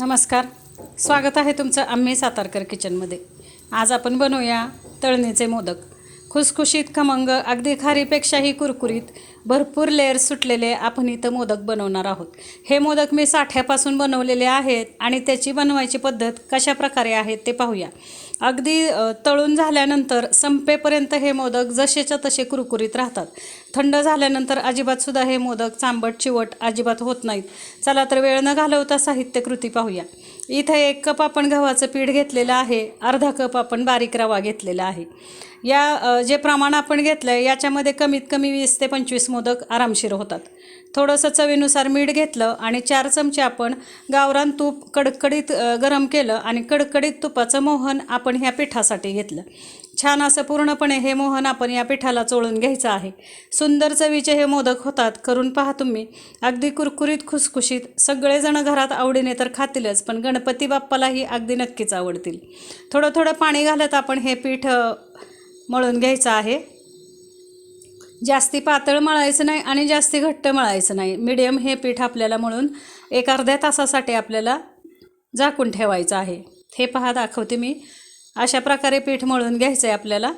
नमस्कार. स्वागत आहे तुमचं आम्ही सातारकर किचनमध्ये. आज आपण बनवूया तळणीचे मोदक. खुसखुशीत खमंग अगदी खारीपेक्षाही कुरकुरीत भरपूर लेअर सुटलेले आपण इथं मोदक बनवणार आहोत. हे मोदक मी साठ्यापासून बनवलेले आहेत आणि त्याची बनवायची पद्धत कशा प्रकारे आहे ते पाहूया. अगदी तळून झाल्यानंतर संपेपर्यंत हे मोदक जसेच्या तसे कुरकुरीत राहतात. थंड झाल्यानंतर अजिबातसुद्धा हे मोदक चांबट चिवट अजिबात होत नाहीत. चला तर वेळ न घालवता साहित्यकृती पाहूया. इथं एक कप आपण गव्हाचं पीठ घेतलेलं आहे. अर्धा कप आपण बारीक रवा घेतलेला आहे. या जे प्रमाण आपण घेतलं आहे याच्यामध्ये कमीत कमी वीस ते पंचवीस मोदक आरामशीर होतात. थोडंसं चवीनुसार मीठ घेतलं आणि चार चमचे आपण गावरान तूप कडकडीत गरम केलं आणि कडकडीत तुपाचं मोहन आपण ह्या पिठासाठी घेतलं. छान असं पूर्णपणे हे मोहन आपण या पिठाला चोळून घ्यायचं आहे. सुंदर चवीचे हे मोदक होतात करून पहा तुम्ही. अगदी कुरकुरीत खुसखुशीत सगळेजण घरात आवडीने तर खातीलच पण गणपती बाप्पालाही अगदी नक्कीच आवडतील. थोडं थोडं पाणी घालत आपण हे पीठ मळून घ्यायचं आहे. जास्ती पातळ मळायचं नाही आणि जास्ती घट्ट मळायचं नाही. मिडियम हे पीठ आपल्याला मळून एक अर्ध्या तासासाठी आपल्याला झाकून ठेवायचं आहे. हे पहा दाखवते मी. अशा प्रकारे पीठ मळून घ्यायचं आहे आपल्याला.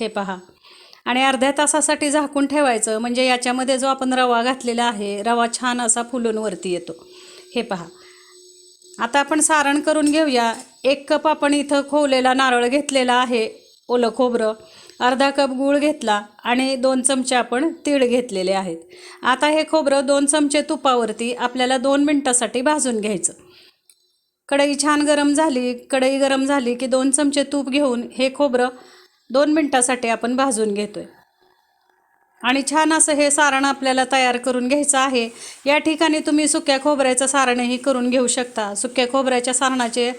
हे पहा. आणि अर्ध्या तासासाठी झाकून ठेवायचं. म्हणजे याच्यामध्ये जो आपण रवा घातलेला आहे रवा छान असा फुलून वरती येतो. हे पहा. आता आपण सारण करून घेऊया. एक कप आपण इथं खोवलेला नारळ घेतलेला आहे ओलं खोबरं. अर्धा कप गूळ घेतला आणि दोन चमचे आपण तीळ घेतलेले आहेत. आता हे खोबरं दोन चमचे तुपावरती आपल्याला दोन मिनटासाठी भाजून घ्यायचं. कढई छान गरम झाली कढई गरम झाली की दोन चमचे तूप घेऊन हे खोबरं दोन मिनटासाठी आपण भाजून घेतो आहे आणि छान असं हे सारण आपल्याला तयार करून घ्यायचं आहे. या ठिकाणी तुम्ही सुक्या खोबऱ्याचं सारणही करून घेऊ शकता. सुक्या खोबऱ्याच्या सारणाचे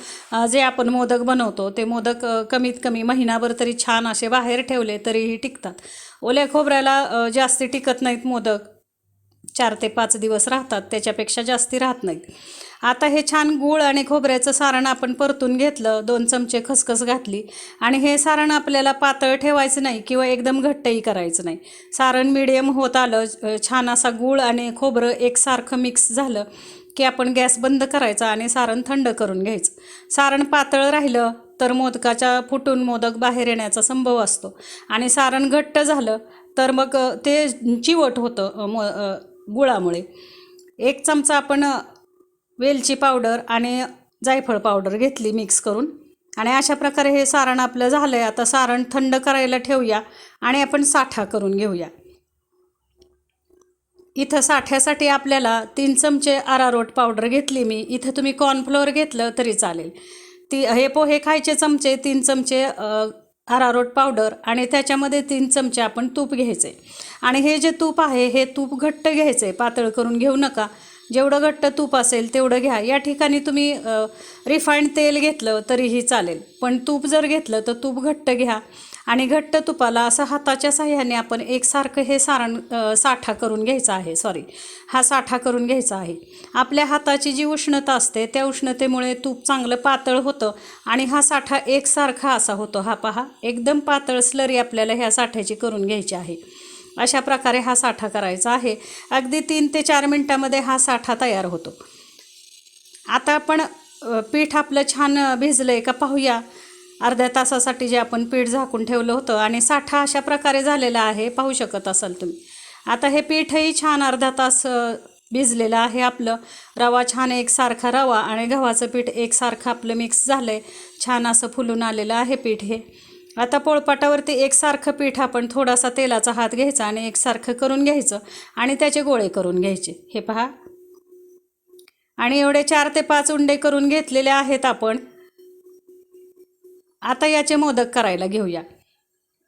जे आपण मोदक बनवतो ते मोदक कमीत कमी महिनाभर तरी छान असे बाहेर ठेवले तरीही टिकतात. ओल्या खोबऱ्याला जास्ती टिकत नाहीत मोदक. चार ते पाच दिवस राहतात त्याच्यापेक्षा जास्ती राहत नाहीत. आता हे छान गूळ आणि खोबऱ्याचं सारण आपण परतून घेतलं दोन चमचे खसखस घातली. आणि हे सारण आपल्याला पातळ ठेवायचं नाही किंवा एकदम घट्टही करायचं नाही. सारण मिडियम होत आलं छान असा गूळ आणि खोबरं एकसारखं मिक्स झालं की आपण गॅस बंद करायचा आणि सारण थंड करून घ्यायचं. सारण पातळ राहिलं तर मोदकाच्या फुटून मोदक बाहेर येण्याचा संभव असतो. आणि सारण घट्ट झालं तर मग ते चिवट होतं मो गुळामुळे. एक चमचा आपण वेलची पावडर आणि जायफळ पावडर घेतली मिक्स करून. आणि अशा प्रकारे हे सारण आपलं झालं आहे आता सारण थंड करायला ठेवूया आणि आपण साठा करून घेऊया. इथं साठ्यासाठी आपल्याला तीन चमचे अरारोट पावडर घेतली मी. इथं तुम्ही कॉर्नफ्लोअर घेतलं तरी चालेल. ती हे पोहे खायचे चमचे तीन चमचे आरारोट अरारोट पावडर आणि त्याच्यामध्ये तीन चमचे आपण तूप घ्यायचे. आणि हे जे तूप आहे हे तूप घट्ट घ्यायचे. पातळ करून घेऊ नका. जेवढं घट्ट तूप असेल तेवढं घ्या. या ठिकाणी तुम्ही रिफाईंड तेल घेतलं तरीही चालेल. पण तूप जर घेतलं तर तूप घट्ट घ्या. आणि घट्ट तुपाला असं हाताच्या साह्याने आपण एकसारखं हे सारण साठा करून घ्यायचा आहे. सॉरी हा साठा करून घ्यायचा आहे. आपल्या हाताची जी उष्णता असते त्या उष्णतेमुळे तूप चांगलं पातळ होतं आणि हा साठा एकसारखा असा होतो. हा पहा एकदम पातळ स्लरी आपल्याला ह्या साठ्याची करून घ्यायची आहे. अशा प्रकारे हा साठा करायचा आहे. अगदी तीन ते चार मिनटामध्ये हा साठा तयार होतो. आता आपण पीठ आपलं छान भिजलं आहे का पाहूया. अर्ध्या तासासाठी जे आपण पीठ झाकून ठेवलं होतं आणि साठा अशा प्रकारे झालेला आहे पाहू शकत असाल तुम्ही. आता हे पीठही छान अर्धा तास भिजलेलं आहे आपलं. रवा छान एकसारखा रवा आणि गव्हाचं पीठ एकसारखं आपलं मिक्स झालं आहे छान असं फुलून आलेलं आहे पीठ हे. आता पोळपाटावरती एकसारखं पीठ आपण थोडासा तेलाचा हात घ्यायचा आणि एकसारखं करून घ्यायचं आणि त्याचे गोळे करून घ्यायचे. हे पहा. आणि एवढे चार ते पाच उंडे करून घेतलेले आहेत आपण. आता याचे मोदक करायला घेऊया.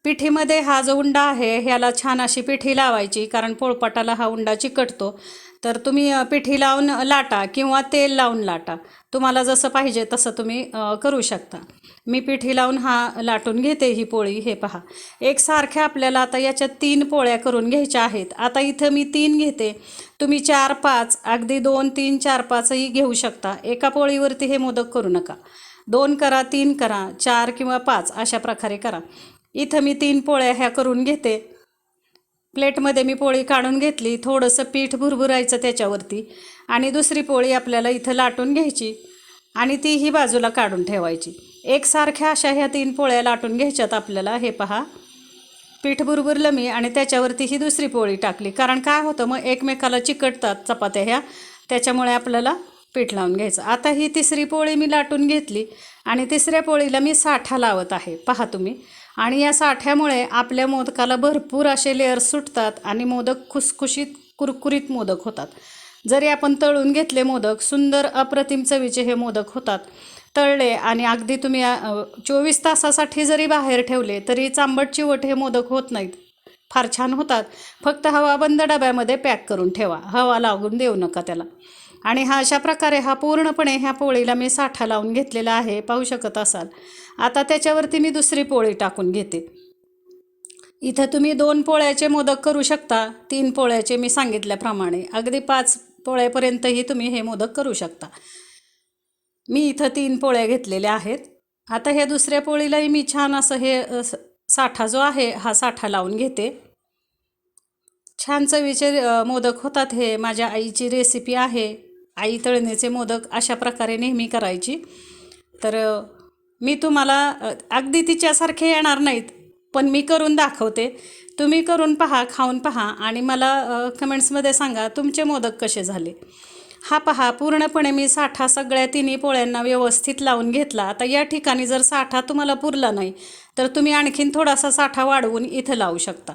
पिठीमध्ये हा जो उंडा आहे ह्याला छान अशी पिठी लावायची कारण पोळपाटाला हा उंडा चिकटतो. तर तुम्ही पिठी लावून लाटा किंवा तेल लावून लाटा. तुम्हाला जसं पाहिजे तसं तुम्ही करू शकता. मी पिठी लावून हा लाटून घेते ही पोळी हे पहा. एकसारख्या आपल्याला आता याच्यात तीन पोळ्या करून घ्यायच्या आहेत. आता इथं मी तीन घेते. तुम्ही चार पाच अगदी दोन तीन चार पाचही घेऊ शकता. एका पोळीवरती हे मोदक करू नका. दोन करा तीन करा चार किंवा पाच अशा प्रकारे करा. इथं मी तीन पोळ्या ह्या करून घेते. प्लेटमध्ये मी पोळी काढून घेतली. थोडंसं पीठ भुरभुरायचं त्याच्यावरती. आणि दुसरी पोळी आपल्याला इथं लाटून घ्यायची आणि ती ही बाजूला काढून ठेवायची. एकसारख्या अशा ह्या तीन पोळ्या लाटून घ्यायच्यात आपल्याला. हे पहा. पीठ बुरबुरलं मी आणि त्याच्यावरती ही दुसरी पोळी टाकली. कारण काय होतं मग एकमेकाला चिकटतात चपात्या ह्या. त्याच्यामुळे आपल्याला पीठ लावून घ्यायचं. आता ही तिसरी पोळी मी लाटून घेतली आणि तिसऱ्या पोळीला मी साठा लावत आहे. पहा तुम्ही. आणि या साठ्यामुळे आपल्या मोदकाला भरपूर असे लेअर सुटतात आणि मोदक खुसखुशीत कुरकुरीत मोदक होतात. जरी आपण तळून घेतले मोदक सुंदर अप्रतिम चवीचे हे मोदक होतात तळले आणि अगदी तुम्ही चोवीस तासासाठी जरी बाहेर ठेवले तरी चांबट चिवट हे मोदक होत नाहीत. फार छान होतात. फक्त हवा बंद डब्यामध्ये पॅक करून ठेवा. हवा लागून देऊ नका त्याला. आणि हा अशा प्रकारे हा पूर्णपणे ह्या पोळीला मी साठा लावून घेतलेला आहे. पाहू शकत असाल. आता त्याच्यावरती मी दुसरी पोळी टाकून घेते. इथं तुम्ही दोन पोळ्याचे मोदक करू शकता. तीन पोळ्याचे मी सांगितल्याप्रमाणे. अगदी पाच पोळ्यापर्यंतही तुम्ही हे मोदक करू शकता. मी इथं तीन पोळ्या घेतलेल्या आहेत. आता ह्या दुसऱ्या पोळीलाही मी छान असं हे साठा जो आहे हा साठा लावून घेते. छान चवीचे मोदक होतात हे माझ्या आईची रेसिपी आहे. आई तळणीचे मोदक अशा प्रकारे नेहमी करायची. तर मी तुम्हाला अगदी तिच्यासारखे येणार नाहीत पण मी करून दाखवते. तुम्ही करून पहा खाऊन पहा आणि मला कमेंट्समध्ये सांगा तुमचे मोदक कसे झाले. हा पहा पूर्णपणे मी साठा सगळ्या तिन्ही पोळ्यांना व्यवस्थित लावून घेतला. आता या ठिकाणी जर साठा तुम्हाला पुरला नाही तर तुम्ही आणखीन थोडासा साठा वाढवून इथं लावू शकता.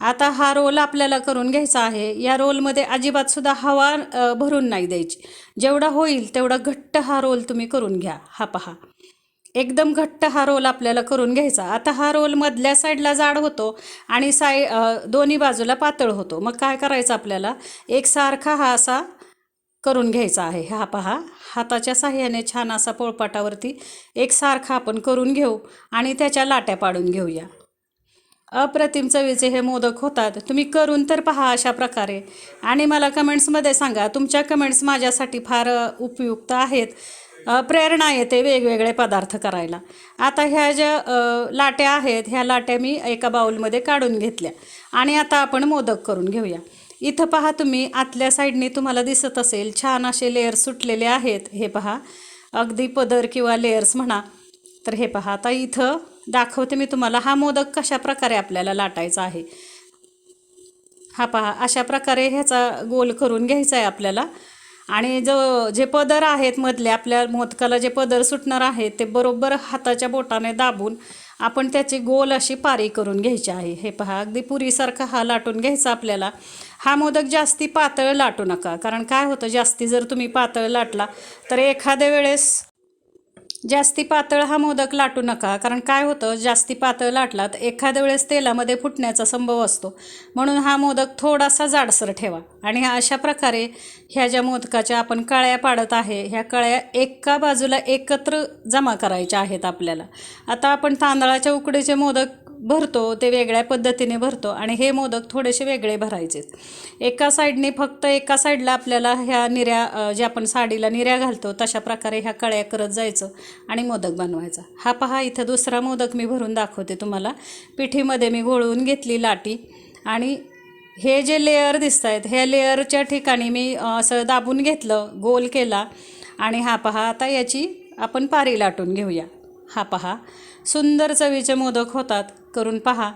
आता हा रोल आपल्याला करून घ्यायचा आहे. या रोलमध्ये अजिबातसुद्धा हवा भरून नाही द्यायची. जेवढा होईल तेवढा घट्ट हा रोल तुम्ही करून घ्या. हा पहा. एकदम घट्ट हा रोल आपल्याला करून घ्यायचा. आता हा रोल मधल्या साईडला जाड होतो आणि साय दोन्ही बाजूला पातळ होतो. मग काय करायचं आपल्याला? एकसारखा हा असा करून घ्यायचा आहे. हा पहा हाताच्या साह्याने छान असा पोळपाटावरती एकसारखा आपण करून घेऊ आणि त्याच्या लाट्या पाडून घेऊया. अप्रतिम चवीचे हे मोदक होतात. तुम्ही करून तर पहा अशा प्रकारे. आणि मला कमेंट्समध्ये सांगा तुमच्या कमेंट्स माझ्यासाठी फार उपयुक्त आहेत. प्रेरणा येते वेगवेगळे पदार्थ करायला. आता ह्या ज्या लाट्या आहेत ह्या लाट्या मी एका बाउलमध्ये काढून घेतल्या. आणि आता आपण मोदक करून घेऊया. इथं पहा तुम्ही आतल्या साईडने तुम्हाला दिसत असेल छान असे लेअर्स सुटलेले आहेत. हे पहा अगदी पदर किंवा लेअर्स म्हणा. तर हे पहा आता इथं दाखवते मी तुम्हाला हा मोदक कशा प्रकारे आपल्याला लाटायचा आहे. हा पहा अशा प्रकारे ह्याचा गोल करून घ्यायचा आहे आपल्याला. आणि जो जे पदर आहेत मधले आपल्या मोदकाला जे पदर सुटणार आहेत ते बरोबर हाताच्या बोटाने दाबून आपण त्याची गोल अशी पारी करून घ्यायची आहे. हे पहा अगदी पुरीसारखा हा लाटून घ्यायचा आपल्याला. हा मोदक जास्ती पातळ लाटू नका. कारण काय होतं जास्ती जर तुम्ही पातळ लाटला तर एखाद्या वेळेस जास्ती पातळ हा मोदक लाटू नका. कारण काय होतं जास्ती पातळ लाटला तर एखाद्या वेळेस तेलामध्ये फुटण्याचा संभव असतो. म्हणून हा मोदक थोडासा जाडसर ठेवा. आणि ह्या अशा प्रकारे ह्या ज्या मोदकाच्या आपण कळ्या पाडत आहे ह्या कळ्या एका बाजूला एकत्र जमा करायच्या आहेत आपल्याला. आता आपण तांदळाच्या उकडीचे मोदक भरतो ते वेगळ्या पद्धतीने भरतो आणि हे मोदक थोडेसे वेगळे भरायचे. एका साईडने फक्त एका साईडला आपल्याला ह्या निऱ्या जे ज्या आपण साडीला निऱ्या घालतो तशा प्रकारे ह्या कळ्या करत जायचं आणि मोदक बनवायचा. हा पहा इथं दुसरा मोदक मी भरून दाखवते तुम्हाला. पिठीमध्ये मी घोळवून घेतली लाटी आणि हे जे लेअर दिसत आहेत ह्या लेअरच्या ठिकाणी मी असं दाबून घेतलं गोल केला आणि हा पहा आता याची आपण पारी लाटून घेऊया. हा पहा. सुंदर चवीचे मोदक होतात. करून पहा.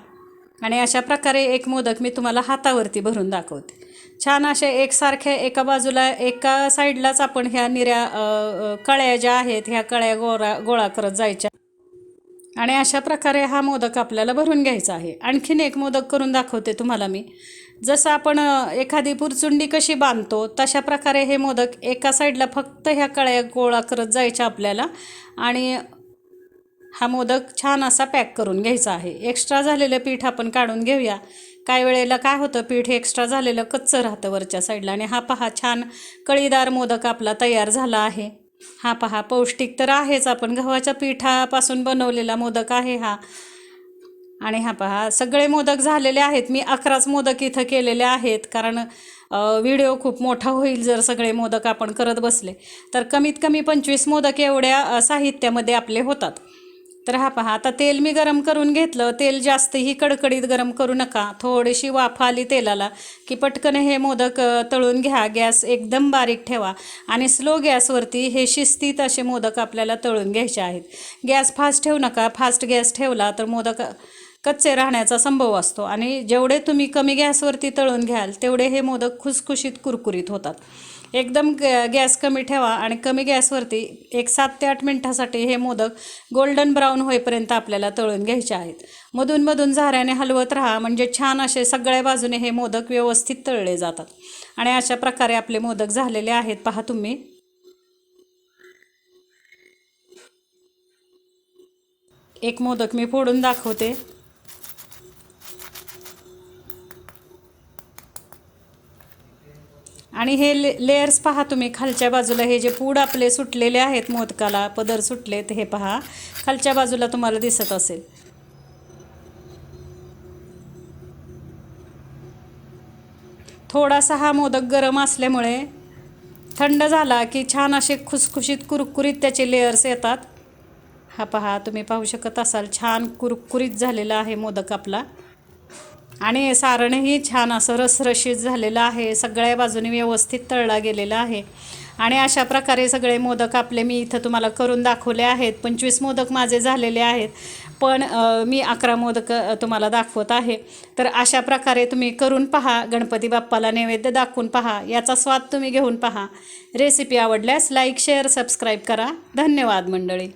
आणि अशा प्रकारे एक मोदक मी तुम्हाला हातावरती भरून दाखवते. छान असे एकसारख्या एका बाजूला एका साईडलाच आपण ह्या निऱ्या कळ्या ज्या आहेत ह्या कळ्या गोळा गोळा करत जायच्या. आणि अशा प्रकारे हा मोदक आपल्याला भरून घ्यायचा आहे. आणखीन एक मोदक करून दाखवते तुम्हाला मी. जसं आपण एखादी पुरचुंडी कशी बांधतो तशा प्रकारे हे मोदक एका साईडला फक्त ह्या कळ्या गोळा करत जायच्या आपल्याला. आणि हा मोदक छान असा पॅक करून घ्यायचा आहे. एक्स्ट्रा झालेलं पीठ आपण काढून घेऊया. काय वेळेला काय होतं पीठ एक्स्ट्रा झालेलं कच्चं राहतं वरच्या साईडला आणि हा पहा छान कळीदार मोदक आपला तयार झाला आहे. हा पहा पौष्टिक तर आहेच. आपण गव्हाच्या पिठापासून बनवलेला मोदक आहे हा. आणि हा पहा सगळे मोदक झालेले आहेत. मी अकराच मोदक इथं केलेले आहेत कारण व्हिडिओ खूप मोठा होईल जर सगळे मोदक आपण करत बसले. तर कमीत कमी पंचवीस मोदक एवढ्या साहित्यामध्ये आपले होतात. तर हा पहा आता तेल मी गरम करून घेतलं. तेल जास्तही कडकडीत गरम करू नका. थोडीशी वाफ आली तेलाला की पटकन हे मोदक तळून घ्या. गॅस एकदम बारीक ठेवा आणि स्लो गॅसवरती हे शिस्तीत असे मोदक आपल्याला तळून घ्यायचे आहेत. गॅस फास्ट ठेवू नका. फास्ट गॅस ठेवला तर मोदक कच्चे राहण्याचा संभव असतो आणि जेवढे तुम्ही कमी गॅसवरती तळून घ्याल तेवढे हे मोदक खुसखुशीत कुरकुरीत होतात. एकदम गॅ गॅस कमी ठेवा आणि कमी गॅसवरती एक सात ते आठ मिनटासाठी हे मोदक गोल्डन ब्राऊन होईपर्यंत आपल्याला तळून घ्यायचे आहेत. मधूनमधून झाऱ्याने हलवत राहा म्हणजे छान असे सगळ्या बाजूने हे मोदक व्यवस्थित तळले जातात. आणि अशा प्रकारे आपले मोदक झालेले आहेत. पहा तुम्ही. एक मोदक मी फोडून दाखवते. आणि हे ले लेयर्स पहा तुम्ही. खालच्या बाजूला हे जे पूड आपले सुटलेले आहेत मोदकाला पदर सुटलेत हे पहा. खालच्या बाजूला तुम्हाला दिसत असेल. थोडासा हा मोदक गरम असल्यामुळे थंड झाला की छान असे खुसखुशीत कुरकुरीत त्याचे लेयर्स येतात. हा पहा तुम्ही पाहू शकत असाल छान कुरकुरीत झालेला आहे मोदक आपला. आणि सारणही छान असं रसरशीत झालेलं आहे. सगळ्या बाजूने व्यवस्थित तळला गेलेला आहे. आणि अशा प्रकारे सगळे मोदक आपले मी इथं तुम्हाला करून दाखवले आहेत. पंचवीस मोदक माझे झालेले आहेत. पण मी अकरा मोदक तुम्हाला दाखवत आहे. तर अशा प्रकारे तुम्ही करून पहा. गणपती बाप्पाला नैवेद्य दाखवून पहा. याचा स्वाद तुम्ही घेऊन पहा. रेसिपी आवडल्यास लाईक शेअर सबस्क्राईब करा. धन्यवाद मंडळी.